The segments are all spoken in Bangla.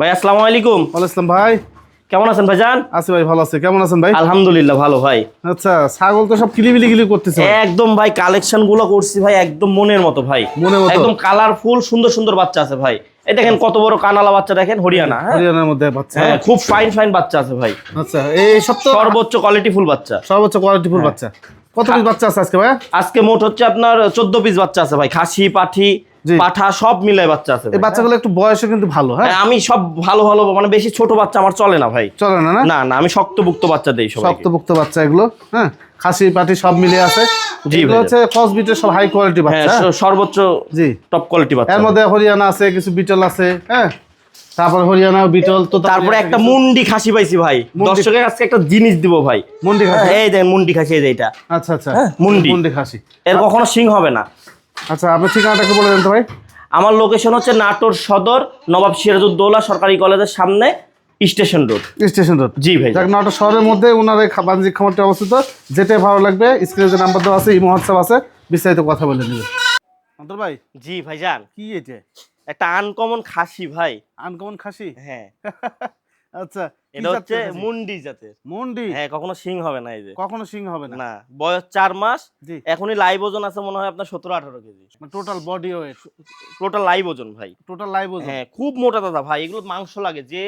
ভাই আসসালামু আলাইকুম। ওয়ালাইকুম ভাই। কেমন আছেন ভাইজান? আছি ভাই ভালো আছে। কেমন আছেন ভাই? আলহামদুলিল্লাহ ভালো ভাই। আচ্ছা ছাগল তো সব কিলিবিলি গিলি করতেছে একদম ভাই কালেকশনগুলো করছি ভাই একদম মনের মতো ভাই। মনের মতো? একদম কালারফুল সুন্দর সুন্দর বাচ্চা আছে ভাই। এই দেখেন কত বড় কানালা বাচ্চা দেখেন হরিয়ানা হ্যাঁ? হরিয়ানার মধ্যে বাচ্চা। হ্যাঁ খুব ফাইন ফাইন বাচ্চা আছে ভাই। আচ্ছা এই সব তো সর্বোচ্চ কোয়ালিটি ফুল বাচ্চা। সর্বোচ্চ কোয়ালিটি ফুল বাচ্চা। কত পিস বাচ্চা আছে আজকে ভাই? আজকে মোট হচ্ছে আপনার চোদ্দ পিস বাচ্চা আছে ভাই খাসি পাঠি। পাঠা সব মিলাই বাচ্চা আছে এই বাচ্চাগুলো একটু বয়সে কিন্তু ভালো হ্যাঁ? হ্যাঁ, আমি সব ভালো ভালো মানে বেশি ছোট বাচ্চা আমার চলে না ভাই। চলে না না? না না আমি শক্তভুক্ত বাচ্চা দেই সবাই শক্তপুক্ত বাচ্চা এগুলো হ্যাঁ? খাসি পাটি সব মিলে আছে। জি। হচ্ছে কসবিটের সব হাই কোয়ালিটি হ্যাঁ বাচ্চা হ্যাঁ? সর্বোচ্চ জি। টপ কোয়ালিটি বাচ্চা। এর মধ্যে হরিয়ানা আছে কিছু বিটল আছে হ্যাঁ? তারপর হরিয়ানা বিটল তো তারপরে একটা মুন্ডি খাসি পাইছি ভাই। দর্শকের কাছে একটা জিনিস দিব ভাই। মুন্ডি খাসি? এই দেখেন মুন্ডি খাসি এই যে এটা। আচ্ছা আচ্ছা। হ্যাঁ, মুন্ডি। মুন্ডি খাসি। এর কখনো সিং হবে না। আচ্ছা আপনি ঠিকানাটা একটু বলে দেন তো ভাই। আমার লোকেশন হচ্ছে নাটোর সদর নবাব সিরাজউদ্দৌলা সরকারি কলেজের সামনে স্টেশন রোড। Station road. জি ভাই। যাক নাটোর শহরের মধ্যে ওনার এই বাণিজ্যিক খামারটি অবস্থিত। যেটাই ভালো লাগবে স্ক্রিনে যে নাম্বার দেওয়া আছে ইমো হোয়াটসঅ্যাপ আছে বিস্তারিত কথা বলে নেবেন অন্তর ভাই জি ভাইজান। কি এটা একটা আনকমন খাসি ভাই। আনকমন খাসি? হ্যাঁ। আচ্ছা এটা হচ্ছে মুন্ডি জাতের। মুন্ডি? হ্যাঁ কখনো সিং হবে না এই যে। কখনো সিং হবে না? না বয়স চার মাস এখনই লাইভ ওজন আছে মনে হয় আপনার সতেরো আঠারো KG. Total body weight total live ওজন ভাই। টোটাল লাইভ ওজন? হ্যাঁ খুব মোটা দাদা ভাই এগুলো মাংস লাগে যে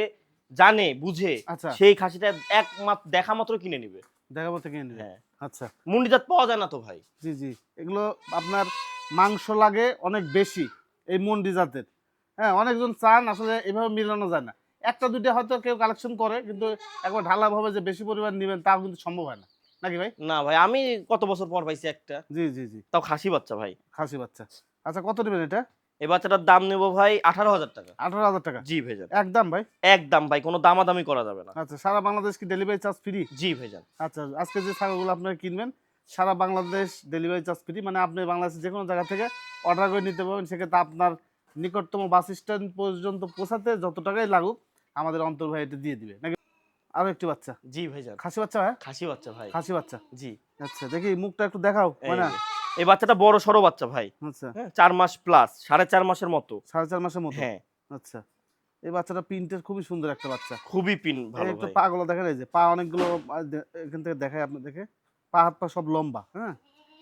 জানে বুঝে আচ্ছা। সেই খাসিটা এক মাত্র দেখা মাত্র কিনে নিবে। দেখাবো থেকে নিবে? হ্যাঁ। আচ্ছা। মুন্ডি জাত পাওয়া যায় না তো ভাই। জি জি। এগুলো আপনার মাংস লাগে অনেক বেশি এই মন্ডি জাতের। হ্যাঁ অনেকজন চান আসলে এভাবে মিলানো যায় না। একটা দুইটা হয়তো কেউ কালেকশন করে কিন্তু একবার ঢালাভাবে যে বেশি পরিমাণ নেবেন তাও কিন্তু সম্ভব হয় না। নাকি ভাই? না ভাই আমি কত বছর পর পাইছি একটা। জি জি জি। তাও খাসি বাচ্চা ভাই। খাসি বাচ্চা। আচ্ছা কত নেবেন এটা? এই বাচ্চাটার দাম নেব ভাই আঠারো হাজার টাকা। আঠারো হাজার টাকা? জি ভাইজান। একদম ভাই? একদম ভাই কোনো দামাদামি করা যাবে না। আচ্ছা সারা বাংলাদেশ কি ডেলিভারি চার্জ ফ্রি জি ভাইজান। আচ্ছা আজকে যে ছাগলগুলো আপনারা কিনবেন সারা বাংলাদেশ ডেলিভারি চার্জ ফ্রি মানে আপনি বাংলাদেশের যে কোনো জায়গা থেকে অর্ডার করে নিতে পারবেন। সেক্ষেত্রে আপনার নিকটতম বাস স্ট্যান্ড পর্যন্ত পৌঁছাতে যত টাকাই লাগুক আমাদের অন্তর ভাই এটা দিয়ে দিবে। নাকি? আরও একটি বাচ্চা। জি ভাইজান। খাসি বাচ্চা হ্যাঁ? খাসি বাচ্চা ভাই। খাসি বাচ্চা। জি। আচ্ছা দেখি মুখটা একটু দেখাও এই মানে। এই বাচ্চাটা বড় সড়ো বাচ্চা ভাই। আচ্ছা। হ্যাঁ চার মাস প্লাস সাড়ে চার মাসের মতো। সাড়ে চার মাসের মতো? হ্যাঁ। আচ্ছা এই বাচ্চাটা প্রিন্টের খুবই সুন্দর একটা বাচ্চা। খুবই পিন ভালো একটু ভাই। পা গুলো দেখেন এই যে পা অনেকগুলো এখান থেকে দেখায় আপনি দেখে পা হাত পা সব লম্বা হ্যাঁ?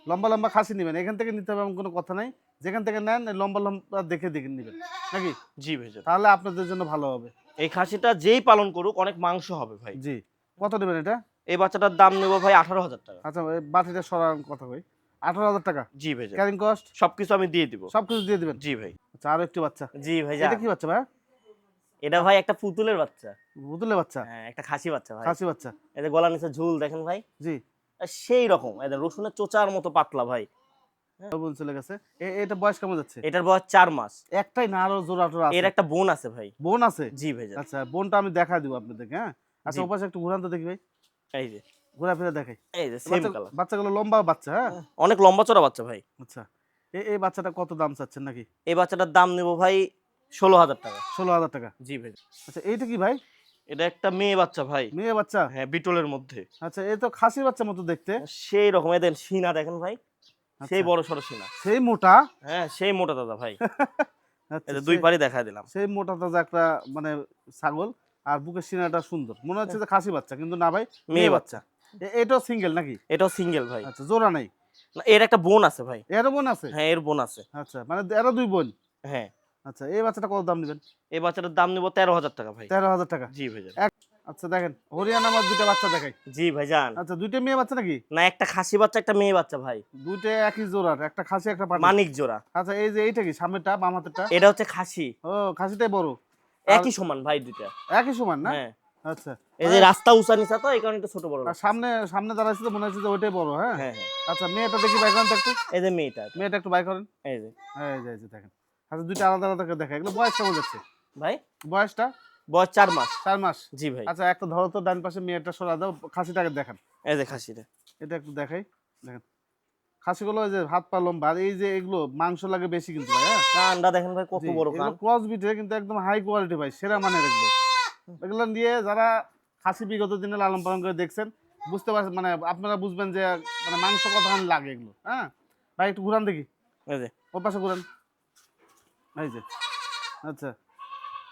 লম্বা লম্বা খাসি নেবেন। এখান থেকে নিতে হবে এমন কোনো কথা নাই। যেখান থেকে নেন লম্বা লম্বা দেখে দেখে নেবেন। নাকি? জি ভাইজান। তাহলে আপনাদের জন্য ভালো হবে। এই খাসিটা যেই পালন করুক অনেক মাংস হবে ভাই। জি। কত নেবেন এটা? এই বাচ্চাটার দাম নেব ভাই আঠারো হাজার টাকা। আচ্ছা এই বাটিটা সরার কথা কই আঠারো হাজার টাকা? জি ভাই ক্যারিং কস্ট সবকিছু আমি দিয়ে দিব। সবকিছু দিয়ে দিবেন? জি ভাই। আচ্ছা আরও একটি বাচ্চা। জি ভাই এটা কি বাচ্চা ভাই? এটা ভাই একটা পুতুলের বাচ্চা। পুতুলের বাচ্চা? হ্যাঁ একটা খাসি বাচ্চা ভাই। খাসি বাচ্চা। এদের গলা নিচে ঝুল দেখেন ভাই। জি। সেই রকম এদের রসুনের চোচার মতো পাতলা ভাই। গেছে। এটা বয়স কেমন যাচ্ছে? এটার বয়স চার মাস। একটাই না আরও জোড়া টোরা এর একটা বোন আছে ভাই। বোন আছে? জি ভাইজান আচ্ছা বোনটা আমি দেখা দিব আপনাদেরকে হ্যাঁ? আচ্ছা ওপাশে একটু ঘুরান তো দেখি ভাই। এই যে। দেখাই। এই যে সেম কালার বাচ্চাগুলো লম্বা বাচ্চা হ্যাঁ? অনেক লম্বা চড়া বাচ্চা ভাই। আচ্ছা এই এই বাচ্চাটা কত দাম চাচ্ছেন নাকি? এই বাচ্চাটার দাম নেব ভাই ষোলো হাজার টাকা। ষোলো হাজার টাকা? জি ভাই। আচ্ছা এইটা কি ভাই? এটা একটা মেয়ে বাচ্চা ভাই। মেয়ে বাচ্চা? হ্যাঁ বিটলের মধ্যে। আচ্ছা এই তো খাসি বাচ্চা মতো দেখতে। সেই রকম এদের সিনা দেখেন ভাই। সেই আচ্ছা, বড় সড়ো সিনা। সেই মোটা? হ্যাঁ সেই মোটা দাদা ভাই। আচ্ছা, এদের দুই পারি দেখা দিলাম। সেই মোটা তাজা একটা মানে ছাগল আর বুকের সিনাটা সুন্দর। মনে হচ্ছে যে খাসি বাচ্চা কিন্তু না ভাই মেয়ে বাচ্চা। এটাও সিঙ্গেল নাকি? এটাও সিঙ্গেল ভাই। আচ্ছা জোড়া নাই? না, এর একটা বোন আছে ভাই। এরও বোন আছে? হ্যাঁ এর বোন আছে। আচ্ছা মানে এরা দুই বোন? হ্যাঁ। আচ্ছা এই বাচ্চাটা কত দাম নেবেন? এই বাচ্চাটার দাম নেব তেরো হাজার টাকা ভাই। তেরো হাজার টাকা। জি ভাইজান। আচ্ছা দেখেন হরিয়ানা আমার দুইটা বাচ্চা দেখাই। জি ভাইজান। আচ্ছা দুইটা মেয়ে বাচ্চা নাকি? না একটা খাসি বাচ্চা একটা মেয়ে বাচ্চা ভাই। দুইটা একই জোড়ার একটা খাসি একটা পাটি মানিক জোড়া। আচ্ছা এই যে এইটা কি সামনেরটা বাম হাতেরটা এটা হচ্ছে খাসি। ও খাসিটাই বড়। একই সমান ভাই দুইটা। একই সমান না? হ্যাঁ। আচ্ছা। এই যে রাস্তা উঁচা নিচা তো এই কারণে একটু ছোট বড় সামনে সামনে দাঁড়াইছে তো মনে হচ্ছে যে ওইটাই বড় হ্যাঁ? হ্যাঁ হ্যাঁ। আচ্ছা মেয়েটা দেখি বাই করেন একটু। এই যে মেয়েটা মেয়েটা একটু বাই করেন। এই যে। এই যে দেখেন। আচ্ছা দুইটা আলাদা আলাদা করে দেখা এগুলো বয়স কেমন যাচ্ছে ভাই? বয়সটা? বয়স চার মাস। চার মাস? জি ভাই। আচ্ছা একটা ধরো তো ডান পাশে মেয়েটা সরা দাও খাসিটাকে দেখান। এই যে খাসিটা। এটা একটু দেখাই দেখেন। খাসিগুলো ওই যে হাত পা লম্বা এই যে এগুলো মাংস লাগে বেশি কিন্তু ভাই হ্যাঁ? কানটা দেখেন ভাই কত বড় কান। ক্রস বিটে কিন্তু একদম হাই কোয়ালিটি ভাই সেরা মানের এগুলো। এগুলো দিয়ে যারা খাসি বিগত দিনে লালন পালন করে দেখছেন বুঝতে পারছেন মানে আপনারা বুঝবেন যে মানে মাংস কতখানি লাগে এগুলো হ্যাঁ? ভাই একটু ঘুরান দেখি। এই যে। ও পাশে ঘুরান। এই যে। আচ্ছা।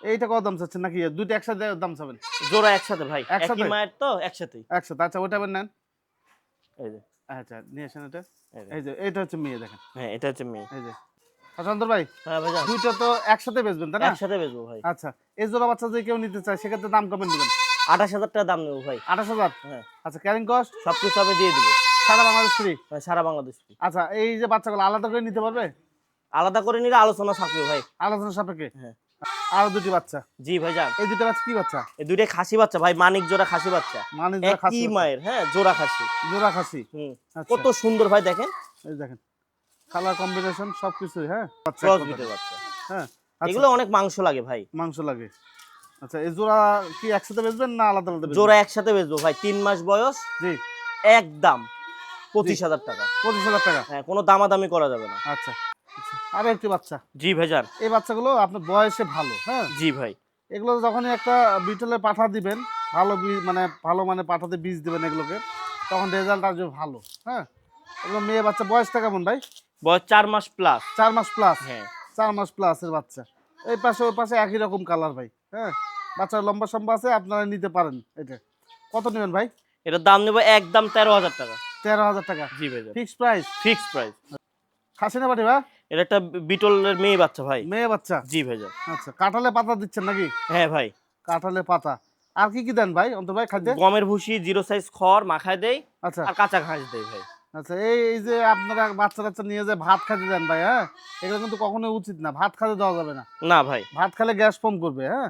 এইটা কত দাম চাচ্ছেন? নাকি দুইটা একসাথে দাম চাবেন? জোড়া একসাথে ভাই একসাথে? মায়ের তো একসাথেই। একসাথে? আচ্ছা আবার নেন। এই যে। আচ্ছা নিয়ে আসেন এটা। এই যে। এইটা হচ্ছে মেয়ে দেখেন। হ্যাঁ এটা হচ্ছে মেয়ে। এই যে। ভাই হ্যাঁ দুইটা তো একসাথে বেচবেন তাই না? একসাথে বেচবো ভাই। আচ্ছা এই জোড়া বাচ্চা যদি কেউ নিতে চায় সেক্ষেত্রে দাম কমেন্ট দিবেন। আঠাশ হাজার টাকা দাম নেব ভাই। আঠাশ হাজার? হ্যাঁ। আচ্ছা ক্যারিং কস্ট সব কিছু আমি দিয়ে দিবো। সারা বাংলাদেশ ফ্রি ভাই, সারা বাংলাদেশ free। আচ্ছা এই যে বাচ্চাগুলো আলাদা করে নিতে পারবে? আলাদা করে নিলে আলোচনা থাকবে ভাই। আলোচনা সাপেক্ষে? হ্যাঁ। আরও দুটি বাচ্চা। জি ভাইজান। এই দুটো বাচ্চা কি বাচ্চা? এই দুইটাই খাসি বাচ্চা ভাই মানিক জোড়া খাসি বাচ্চা। মানে যারা একই খাসি। মায়ের হ্যাঁ জোড়া খাসি। জোড়া খাসি। হুম। আচ্ছা, কত সুন্দর ভাই দেখেন। এই দেখেন কালার কম্বিনেশন হ্যাঁ? বাচ্চা বাচ্চা। হ্যাঁ আচ্ছা, এগুলো অনেক মাংস লাগে ভাই। মাংস লাগে। আচ্ছা এই জোড়া কি একসাথে বেচবেন না আলাদা আলাদা জোড়া একসাথে বেচবো ভাই তিন মাস বয়স। জি। একদম পঁচিশ হাজার টাকা। পঁচিশ হাজার টাকা। হ্যাঁ কোনো দামাদামি করা যাবে না। আচ্ছা। আরও একটি বাচ্চা। জি ভাইজান। এই বাচ্চাগুলো আপনার বয়সে ভালো হ্যাঁ? জি ভাই। এগুলো যখনই একটা বিটলে পাঠা দিবেন ভালো বীজ মানে ভালো মানে পাঠাতে বীজ দিবেন এগুলোকে তখন রেজাল্ট আসবে ভালো হ্যাঁ? এগুলো মেয়ে বাচ্চা বয়সটা কেমন ভাই? বয়স চার মাস প্লাস চার মাস প্লাস হ্যাঁ। চার মাস প্লাসের বাচ্চা। এই পাশে ওই পাশে একই রকম কালার ভাই হ্যাঁ? বাচ্চার লম্বা সম্বা আছে আপনারা নিতে পারেন এটা। কত নেবেন ভাই? এটার দাম নেব একদম তেরো হাজার টাকা। তেরো হাজার টাকা। জি ভাইজান। ফিক্স প্রাইস ফিক্স প্রাইস খাসি না পাঠি ভাই? এটা একটা বিটলের মেয়ে বাচ্চা ভাই। মেয়ে বাচ্চা? জি ভাইজান আচ্ছা কাঁঠালে পাতা দিচ্ছেন নাকি? হ্যাঁ ভাই। কাঁঠালে পাতা। আর কি কি দেন ভাই? অন্তর ভাই খাদ্যে? গমের ভুসি জিরো সাইজ খড় মাখায় আচ্ছা। আর কাঁচা ঘাস ভাই। আচ্ছা এই এই যে আপনারা বাচ্চা টাচ্চা নিয়ে যে ভাত খাতে দেন ভাই হ্যাঁ? এগুলো কিন্তু কখনোই উচিত না। ভাত খাতে দেওয়া যাবে না। না ভাই। ভাত খেলে গ্যাস ফর্ম করবে হ্যাঁ?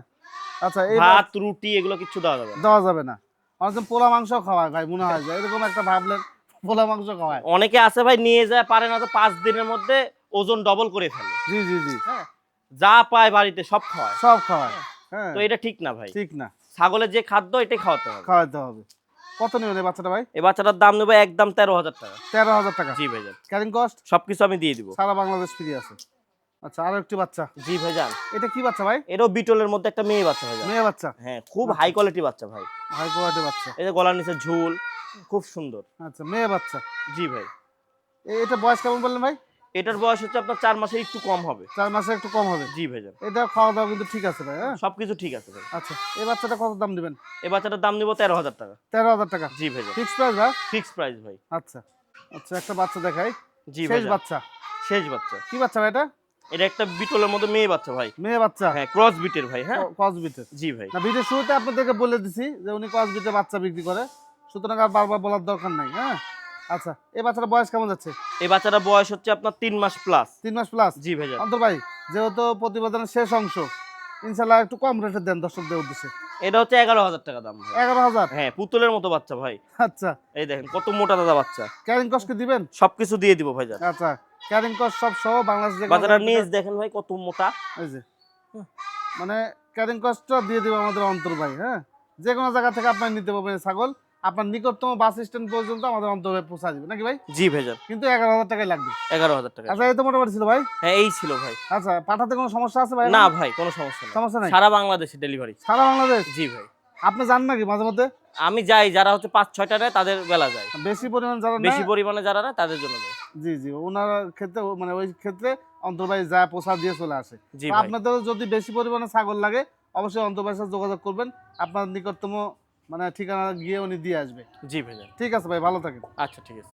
আচ্ছা এই ভাত রুটি এগুলো কিছু দেওয়া যাবে দেওয়া যাবে না। অনেকজন পোলা মাংস খাওয়ায় ভাই মনে হয় যে এরকম একটা ভাবলেন পোলা মাংস খাওয়ায়। অনেকে আছে ভাই নিয়ে যায় পারে না তো পাঁচ দিনের মধ্যে ওজন ডবল করে ফেলে। জি জি জি। হ্যাঁ? যা পায় বাড়িতে সব খাওয়ায় সব খাওয়ায় হ্যাঁ। তো এটা ঠিক না ভাই। ঠিক না। ছাগলের যে খাদ্য এটাই খাওয়াতে হবে। খাওয়াতে হবে। কত নেবেন এই বাচ্চাটা ভাই? এই বাচ্চাটার দাম নেব একদম তেরো হাজার টাকা। তেরো হাজার টাকা। জি ভাইজান ক্যারিং কস্ট সবকিছু আমি দিয়ে দিব। সারা বাংলাদেশ ফ্রি আছে। আচ্ছা আরও একটি বাচ্চা। জি ভাইজান এটা কি বাচ্চা ভাই? এটাও বিটলের মধ্যে একটা মেয়ে বাচ্চা ভাইজান মেয়ে বাচ্চা? হ্যাঁ খুব আচ্ছা। হাই কোয়ালিটি বাচ্চা ভাই। হাই কোয়ালিটি বাচ্চা। এই যে গলার নিচে ঝুল খুব সুন্দর। আচ্ছা মেয়ে বাচ্চা। জি ভাই। এটা বয়স কেমন বললেন ভাই? এটার বয়স হচ্ছে আপনার চার মাসের একটু কম হবে। চার মাসে একটু কম হবে? জি ভাইজান। এটা খাওয়া দাওয়া কিন্তু ঠিক আছে ভাই হ্যাঁ? সবকিছু ঠিক আছে ভাই আচ্ছা এই বাচ্চাটা কত দাম দিবেন? এই বাচ্চাটার দাম নিবো তেরো হাজার টাকা। তেরো হাজার টাকা? জি ভাইজান। ফিক্স প্রাইস ভাই? ফিক্স প্রাইস ভাই। আচ্ছা আচ্ছা একটা বাচ্চা দেখাই। জি শেষ বাচ্চা? শেষ বাচ্চা। কি বাচ্চা ভাই এটা? এটা একটা বিটলের মধ্যে মেয়ে বাচ্চা ভাই। মেয়ে বাচ্চা? হ্যাঁ ক্রস বিটের ভাই হ্যাঁ? কসবিটের জি ভাই। না ভিডিও শুরুতে আপনাদেরকে বলে দিছি যে উনি কসবিটে বাচ্চা বিক্রি করে। সুতরাং আর বারবার বলার দরকার নাই হ্যাঁ? আচ্ছা এই বাচ্চাটা বয়স কেমন যাচ্ছে? এই বাচ্চাটার বয়স হচ্ছে আপনার তিন মাস প্লাস তিন মাস প্লাস জি ভাইজান। অন্তর ভাই যেহেতু প্রতিবেদনের শেষ অংশ ইনশাল্লাহ একটু কম রেটে দেন দর্শকদের উদ্দেশ্যে। এটা হচ্ছে এগারো হাজার টাকা দাম এগারো হাজার? হ্যাঁ পুতুলের মতো বাচ্চা ভাই। আচ্ছা। এই দেখেন কত মোটা দাদা বাচ্চা। ক্যারিং কস্টকে দিবেন? সবকিছু দিয়ে দিব ভাইজান। আচ্ছা ক্যারিং কস্ট সব সহ বাংলাদেশ বাচ্চাটার নিজ দেখেন ভাই কত মোটা। এই যে। মানে ক্যারিং কস্টটা দিয়ে দেবো আমাদের অন্তর ভাই হ্যাঁ? যে কোনো জায়গা থেকে আপনার নিতে পারবেন ছাগল। আপনার নিকটতম বাস স্ট্যান্ড পর্যন্ত আমাদের অন্তর পৌঁছা দিবে। নাকি ভাই? জি ভাইজান। কিন্তু এগারো হাজার টাকাই লাগবে। এগারো হাজার টাকা। আচ্ছা এই তো মোটামুটি ছিল ভাই? হ্যাঁ এই ছিল ভাই। আচ্ছা পাঠাতে কোনো সমস্যা আছে ভাই না ভাই কোনো সমস্যা নেই। সমস্যা নাই? সারা বাংলাদেশে ডেলিভারি সারা বাংলাদেশ? জি ভাই। আপনি জান নাকি মাঝে মধ্যে? আমি যাই যারা হচ্ছে পাঁচ ছয়টা নেয় তাদের বেলা যায় বেশি পরিমাণ যারা বেশি পরিমাণে যারা নেয় তাদের জন্য যায় জি জি ওনার ক্ষেত্রে মানে ওই ক্ষেত্রে অন্তর ভাই যা পোষা দিয়ে চলে আসে। আপনাদের যদি বেশি পরিমাণে ছাগল লাগে অবশ্যই অন্তর ভাইয়ের সাথে যোগাযোগ করবেন। আপনার নিকটতম মানে ঠিকানা গিয়ে উনি দিয়ে আসবে। জি ভাইয়া ঠিক আছে ভাই ভালো থাকেন। আচ্ছা ঠিক আছে।